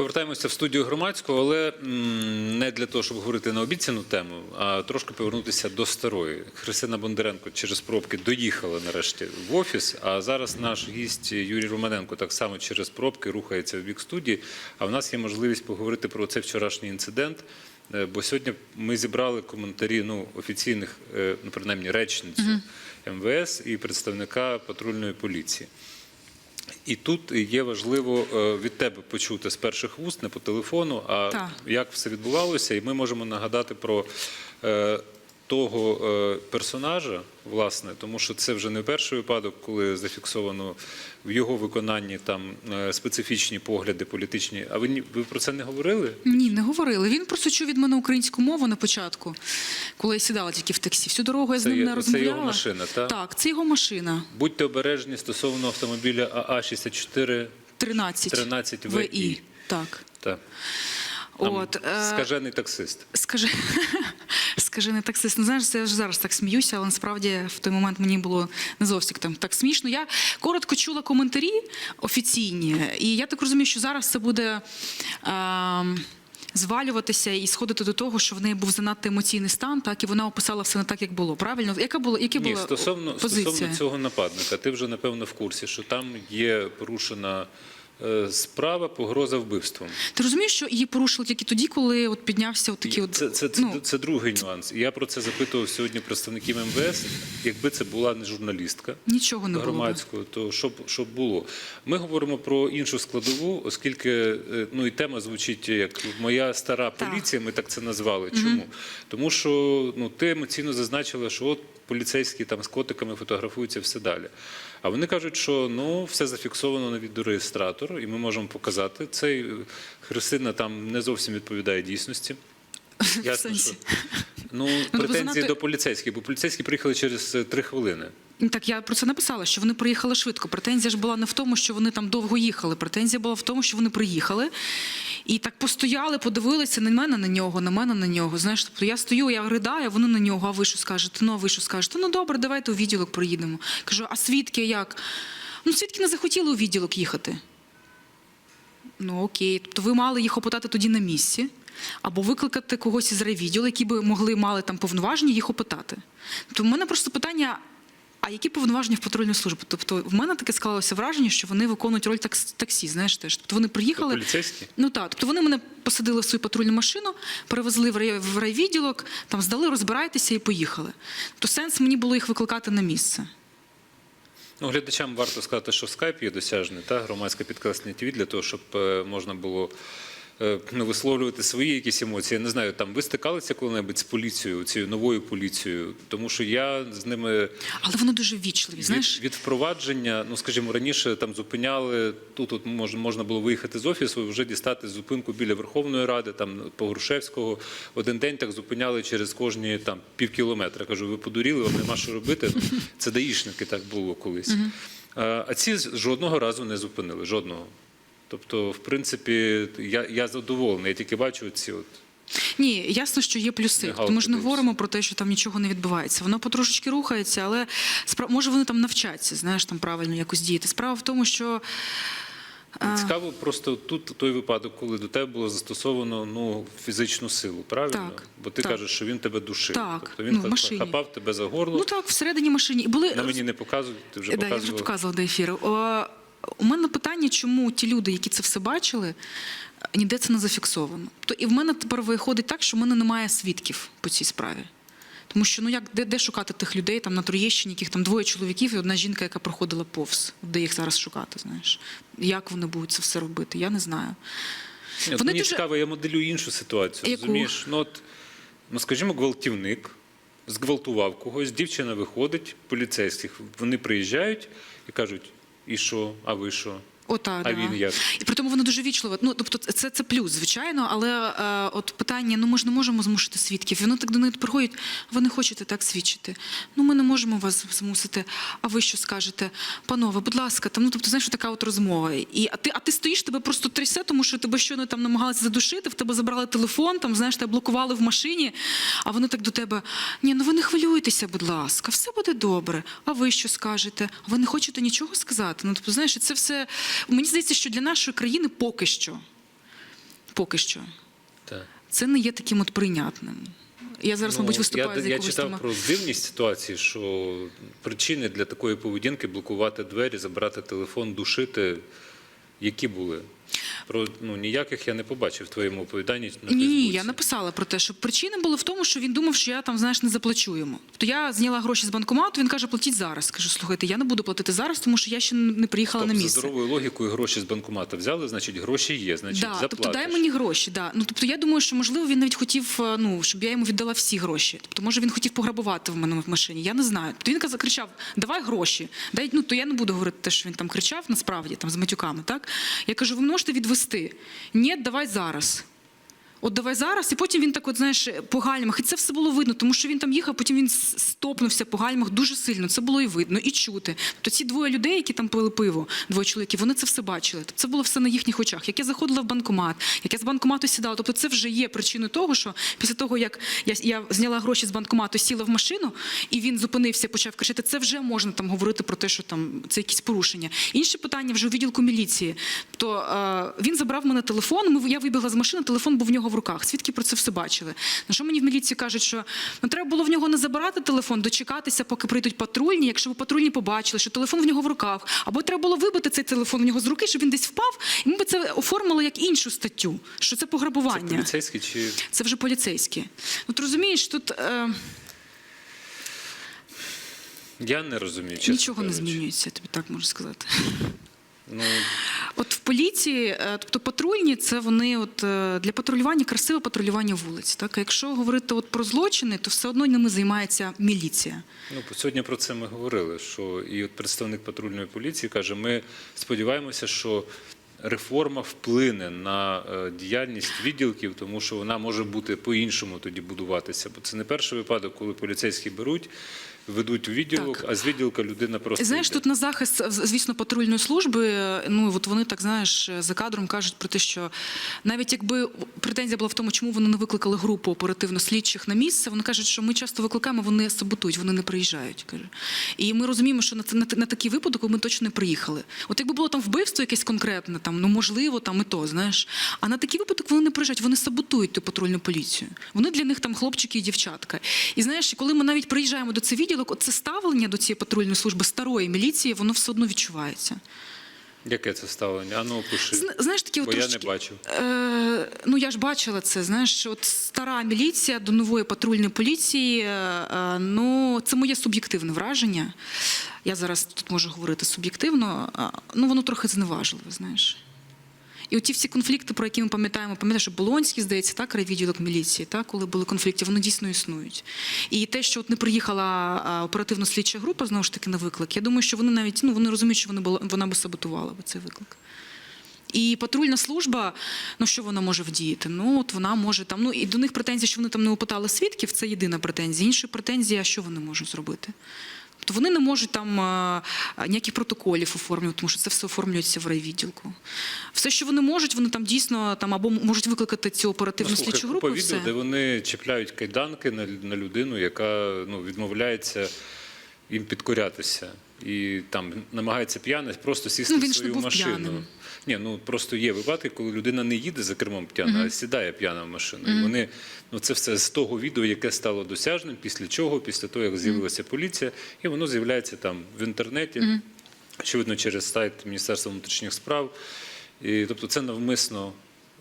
Повертаємося в студію громадського, але не для того, щоб говорити на обіцяну тему, а трошки повернутися до старої. Христина Бондаренко через пробки доїхала нарешті в офіс. А зараз наш гість Юрій Романенко так само через пробки рухається в бік студії. А в нас є можливість поговорити про цей вчорашній інцидент. Е, Бо сьогодні ми зібрали коментарі ну, офіційних, е, ну принаймні речницю МВС і представника патрульної поліції. І тут є важливо е, від тебе почути з перших вуст, не по телефону, а Так. як все відбувалося. І ми можемо нагадати про е, того е, персонажа, власне, тому що це вже не перший випадок, коли зафіксовано в його виконанні там е, специфічні погляди політичні. А ви ви про це не говорили? Ні, не говорили. Він просто чув від мене українську мову на початку, коли я сідала тільки в таксі. Всю дорогу я з ним є- не це його машина, так? Так, це його машина. Будьте обережні стосовно автомобіля АА 64 13, 13 ВІ. Так. Та. Там От, е, скажений таксист. Скажи, скажи не таксист. Ну, знаєш, я ж зараз так сміюся, але насправді в той момент мені було не зовсім там так смішно. Я коротко чула коментарі офіційні, і я так розумію, що зараз це буде. Е, Звалюватися і сходити до того, що в неї був занадто емоційний стан, так і вона описала все не так, як було. Правильно, яка була яка Ні, була стосовно, позиція? стосовно цього нападника, ти вже напевно в курсі, що там є порушена справа погроза вбивством. Ти розумієш, що її порушили тільки тоді, коли от піднявся от такий от Це, це, це, ну, це другий нюанс. Я про це запитував сьогодні представників МВС. Якби це була не журналістка нічого не було. громадського, то що б, що було? Ми говоримо про іншу складову, оскільки е, ну і тема звучить як моя стара Так. поліція. Ми так це назвали. Чому? Тому що ну ти емоційно зазначила, що от поліцейські там з котиками фотографуються все далі. А вони кажуть, що ну все зафіксовано на відеореєстратор, і ми можемо показати. Цей Христина там не зовсім відповідає дійсності. Ясно, що ну, тобто претензії до поліцейських, бо поліцейські приїхали через е, три хвилини. Ну, Так я про це написала, що вони приїхали швидко. Претензія ж була не в тому, що вони там довго їхали. Претензія була в тому, що вони приїхали і так постояли, подивилися на мене на нього, на мене на нього. Знаєш, тобто я стою, я ридаю, вони на нього. А ви що скажете? Ну а ви що скажете? Ну добре, давайте у відділок проїдемо. Кажу, а свідки як? Ну, свідки не захотіли у відділок їхати. Ну окей, тобто ви мали їх опитати тоді на місці, або викликати когось із райвідділу, які би могли мали там повноваження їх опитати. Тобто, в мене просто питання. А які повноваження в патрульної служби? Тобто, в мене таке склалося враження, що вони виконують роль такс- таксі. Знаєш, теж тобто вони приїхали. Поліцейські? Ну так, тобто вони мене посадили в свою патрульну машину, перевезли в рай- в райвідділок, там здали, розбирайтеся і поїхали. То сенс мені було їх викликати на місце. Ну, глядачам варто сказати, що скайп є досяжний, та громадське підкреслення ТВ для того, щоб е, можна було ну, висловлювати свої якісь емоції. Я не знаю, там ви стикалися коли-небудь з поліцією, цією новою поліцією, тому що я з ними Але вони дуже вічливі, знаєш. від, від впровадження, ну скажімо, раніше там зупиняли тут. От можна, можна було виїхати з офісу, і вже дістати зупинку біля Верховної Ради, там по Грушевського. Один день так зупиняли через кожні там пів кілометра. Кажу, ви подуріли, вам нема що робити. Це даїшники так було колись. А а ці жодного разу не зупинили. Жодного. Тобто, в принципі, я, я задоволений. Я тільки бачу ці от. Ні, ясно, що є плюси. Тому ж не говоримо про те, що там нічого не відбувається. Воно потрошечки рухається, але спра- може вони там навчаться, знаєш, там правильно якось діяти. Справа в тому, що Цікаво, просто тут той випадок, коли до тебе було застосовано ну, фізичну силу, правильно? Так, Бо ти так. кажеш, що він тебе душив. Так, Тобто він ну, в машині. хапав тебе за горло. ну так, всередині машині були На мені не показують, ти вже Да, я вже показувала. показувала до ефіру. О, у мене питання, чому ті люди, які це все бачили, ніде це не зафіксовано. То і в мене тепер виходить так, що в мене немає свідків по цій справі. Тому що ну як де, де шукати тих людей там на Троєщині, яких там двоє чоловіків і одна жінка, яка проходила повз, де їх зараз шукати, знаєш? Як вони будуть це все робити? Я не знаю. Ні, Вони мені дуже- цікаво, я моделю іншу ситуацію. Яку? Розумієш? Ну, от, ну, скажімо, гвалтівник зґвалтував когось, дівчина виходить, поліцейських, вони приїжджають і кажуть, і що, а ви що? Ота, А да. він як? І при тому воно дуже вічливе. Ну тобто, це, це плюс, звичайно, але е, от питання: ну ми ж не можемо змусити свідків. Вони так до них приходять, ви не хочете так свідчити. Ну ми не можемо вас змусити. А ви що скажете? Панове, будь ласка, там ну тобто, знаєш, така от розмова. І а ти, а ти стоїш, тебе просто трясе, тому що тебе щойно там намагалися задушити, в тебе забрали телефон, там знаєш, тебе блокували в машині, а вони так до тебе: ні, ну ви не хвилюйтеся, будь ласка, все буде добре. А ви що скажете? А ви не хочете нічого сказати? Ну тобто, знаєш, це все мені здається, що для нашої країни поки що поки що. Так. Це не є таким от прийнятним. Я зараз, мабуть, виступаю Ну, я, з я читав тема. про дивність ситуації, що причини для такої поведінки блокувати двері, забрати телефон, душити. Які були? Про ну ніяких я не побачив в твоєму оповіданні. На Ні, ні, я написала про те, що причина була в тому, що він думав, що я там, знаєш, не заплачу йому. Тобто я зняла гроші з банкомату, він каже, платіть зараз. Кажу, слухайте, я не буду платити зараз, тому що я ще не приїхала Тобто, на за місце. здоровою логікою гроші з банкомата взяли, значить гроші є, значить Да, заплатиш. тобто дай мені гроші. Да. Ну тобто я думаю, що можливо він навіть хотів, е, ну щоб я йому віддала всі гроші. Тобто, може він хотів пограбувати в мене в машині. Я не знаю. Тобто він казав, кричав: Давай гроші. Дай ну то я не буду говорити те, що він там кричав, насправді там з матюками. Так я кажу, ви можете відвести? Ні, давай зараз. От давай зараз, і потім він так, от знаєш, по гальмах, і це все було видно, тому що він там їхав, потім він стопнувся по гальмах дуже сильно. Це було і видно, і чути. Тобто ці двоє людей, які там пили пиво, двоє чоловіків, вони це все бачили. Тобто це було все на їхніх очах. Як я заходила в банкомат, як я з банкомату сідала. Тобто це вже є причиною того, що після того, як я, я зняла гроші з банкомату, сіла в машину, і він зупинився, почав кричати, це вже можна там говорити про те, що там це якісь порушення. Інше питання вже у відділку міліції. То е, він забрав мене телефон. Ми я вибігла з машини, телефон був в нього в руках. Свідки про це все бачили. На що мені в міліції кажуть, що ну треба було в нього не забирати телефон, дочекатися, поки прийдуть патрульні. Якщо б патрульні побачили, що телефон в нього в руках, або треба було вибити цей телефон в нього з руки, щоб він десь впав, і ми б це оформили як іншу статтю, що це Це пограбування. поліцейський чи Це вже поліцейські. Ну, ти розумієш, тут е, я не розумію. чесно нічого не змінюється, я тобі так можу сказати. Ну От в поліції, е, тобто патрульні, це вони от е, для патрулювання красиве патрулювання вулиць. Так, а якщо говорити от про злочини, то все одно ними займається міліція. Ну, сьогодні про це ми говорили. Що і от представник патрульної поліції каже: ми сподіваємося, що реформа вплине на е, діяльність відділків, тому що вона може бути по-іншому тоді будуватися. Бо це не перший випадок, коли поліцейські беруть, ведуть у відділок, Так. а з відділка людина просто Знаєш, йде. тут на захист, звісно, патрульної служби. е, Ну от вони так знаєш за кадром кажуть про те, що навіть якби претензія була в тому, чому вони не викликали групу оперативно-слідчих на місце, вони кажуть, що ми часто викликаємо, вони саботують, вони не приїжджають. Каже. І ми розуміємо, що на на, на такий випадок ми точно не приїхали. От якби було там вбивство якесь конкретне, там ну можливо, там і то знаєш. А на такий випадок вони не приїжджають, вони саботують ту патрульну поліцію. Вони для них там хлопчики і дівчатка. І знаєш, коли ми навіть приїжджаємо до цього відділок, це ставлення до цієї патрульної служби старої міліції, воно все одно відчувається. Яке це ставлення? А ну опиши. Зна- Знаєш, такі от Бо я не бачив. Е, ну я ж бачила це. Знаєш, от стара міліція до нової патрульної поліції. е, е, ну це моє суб'єктивне враження. Я зараз тут можу говорити суб'єктивно. ну воно трохи зневажливе, знаєш. І оті всі конфлікти, про які ми пам'ятаємо, пам'ятаєш, що Болонський, здається, так, райвідділок міліції, так, коли були конфлікти, вони дійсно існують. І те, що от не приїхала оперативно-слідча група, знову ж таки, на виклик, я думаю, що вони навіть ну, вони розуміють, що вони була, вона би саботувала би цей виклик. І патрульна служба, ну що вона може вдіяти? Ну от вона може там. Ну і до них претензії, що вони там не опитали свідків, це єдина претензія. Інша претензія, що вони можуть зробити? Тобто вони не можуть там а, а, ніяких протоколів оформлювати, тому що це все оформлюється в райвідділку. Все, що вони можуть, вони там дійсно там або можуть викликати цю оперативну Ну, слухай, слідчу групу. і відео, все. де вони чіпляють кайданки на, на людину, яка ну, відмовляється їм підкорятися. І там намагається п'яний просто сісти Ну, він в свою був машину. п'яним. Ні, ну просто є випадки, коли людина не їде за кермом п'яна, а сідає п'яна в машину. І вони ну це все з того відео, яке стало досяжним, після чого, після того, як з'явилася поліція, і воно з'являється там в інтернеті, очевидно, через сайт Міністерства внутрішніх справ. І, тобто це навмисно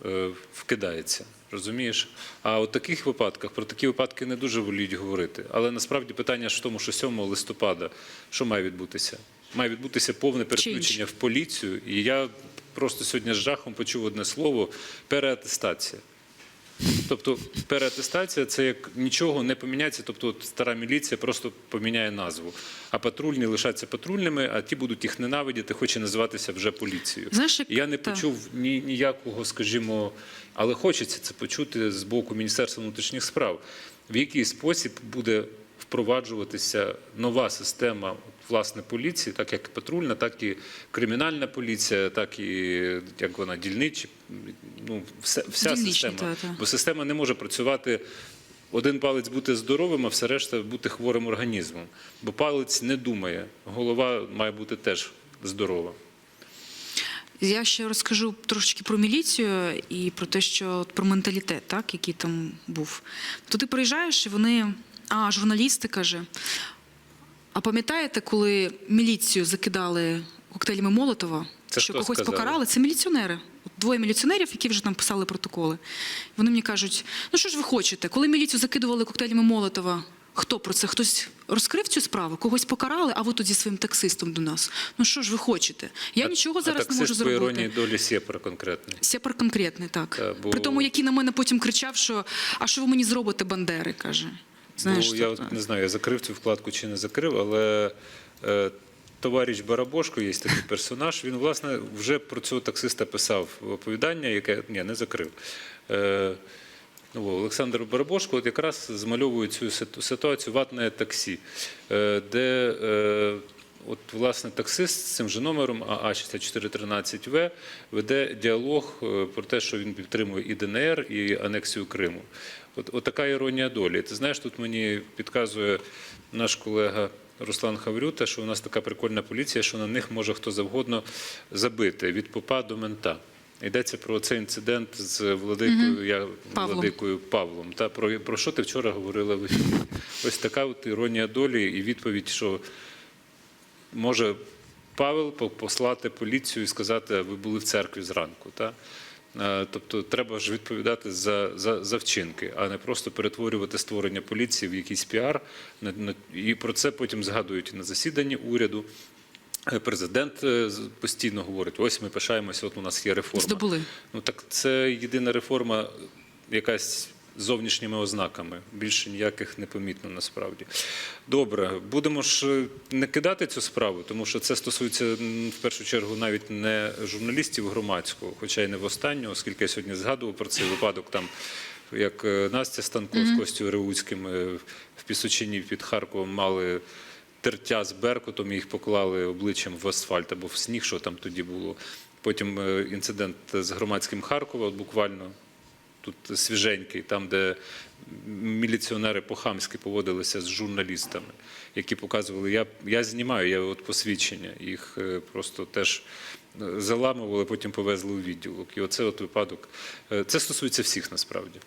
е, вкидається. Розумієш? А у таких випадках, про такі випадки не дуже воліють говорити. Але насправді питання ж в тому, що 7 листопада що має відбутися? Має відбутися повне переключення в поліцію. І я просто сьогодні з жахом почув одне слово переатестація. Тобто переатестація це як нічого не поміняється. Тобто от стара міліція просто поміняє назву. А патрульні лишаться патрульними, а ті будуть їх ненавидіти, хоч і називатися вже поліцією. Знаєш, як- Я не та. почув ні, ніякого, скажімо, але хочеться це почути з боку Міністерства внутрішніх справ. В який спосіб буде впроваджуватися нова система власне поліції, так як патрульна, так і кримінальна поліція, так і як вона дільничі. Ну, вся Дільничні, система. та, та. Бо система не може працювати. Один палець бути здоровим, а все решта бути хворим організмом. Бо палець не думає, голова має бути теж здорова. Я ще розкажу трошечки про міліцію і про те, що про менталітет, так, який там був. То ти приїжджаєш, і вони. А, журналісти каже. А пам'ятаєте, коли міліцію закидали коктейлями Молотова, Це що когось сказав? покарали? Це міліціонери. Двоє міліціонерів, які вже там писали протоколи. Вони мені кажуть: ну що ж ви хочете, коли міліцію закидували коктейлями Молотова, хто про це? Хтось розкрив цю справу, когось покарали, а ви тут зі своїм таксистом до нас. Ну що ж ви хочете? Я нічого зараз а не можу таксист, по зробити. іронії долі Сєпара конкретний. Сепар конкретний, так. Та, бо- При тому, який на мене потім кричав, що а що ви мені зробите, Бандери? каже. Знаєш, ну, я от не знаю, я закрив цю вкладку чи не закрив, але е, товариш Барабошко, є такий персонаж. Він, власне, вже про цього таксиста писав оповідання, яке ні, не закрив. Е, ну, Олександр Барабошко от якраз змальовує цю ситу- ситуацію ватне таксі, е, де е, от, власне, таксист з цим же номером АА6413В веде діалог е, про те, що він підтримує і ДНР, і анексію Криму. От, от така іронія долі. Ти знаєш, тут мені підказує наш колега Руслан Хаврюта, що у нас така прикольна поліція, що на них може хто завгодно забити від попа до мента. Йдеться про цей інцидент з владикою, я, Павлом. владикою Павлом. Та про, про що ти вчора говорила в ефірі? Ось така от іронія долі і відповідь, що може Павел по- послати поліцію і сказати, ви були в церкві зранку. Та? Е, Тобто треба ж відповідати за, за, за вчинки, а не просто перетворювати створення поліції в якийсь піар. І про це потім згадують і на засіданні уряду. Е, Президент е, постійно говорить: ось ми пишаємося, от у нас є реформа. Здобули. Ну так це єдина реформа, якась зовнішніми ознаками. Більше ніяких не помітно насправді. Добре, будемо ж е, не кидати цю справу, тому що це стосується в першу чергу навіть не журналістів громадського, хоча й не в останню, оскільки я сьогодні згадував про цей випадок там. Як е, Настя Станко з Костю Реуцьким е, в Пісочині під Харковом мали тертя з Беркутом, і їх поклали обличчям в асфальт або в сніг, що там тоді було. Потім інцидент з громадським Харкова, от буквально тут свіженький, там, де міліціонери по-хамськи поводилися з журналістами, які показували, я, я знімаю, я от посвідчення, їх е, просто теж е, заламували, потім повезли у відділок. І оце от випадок. Е, Це стосується всіх насправді.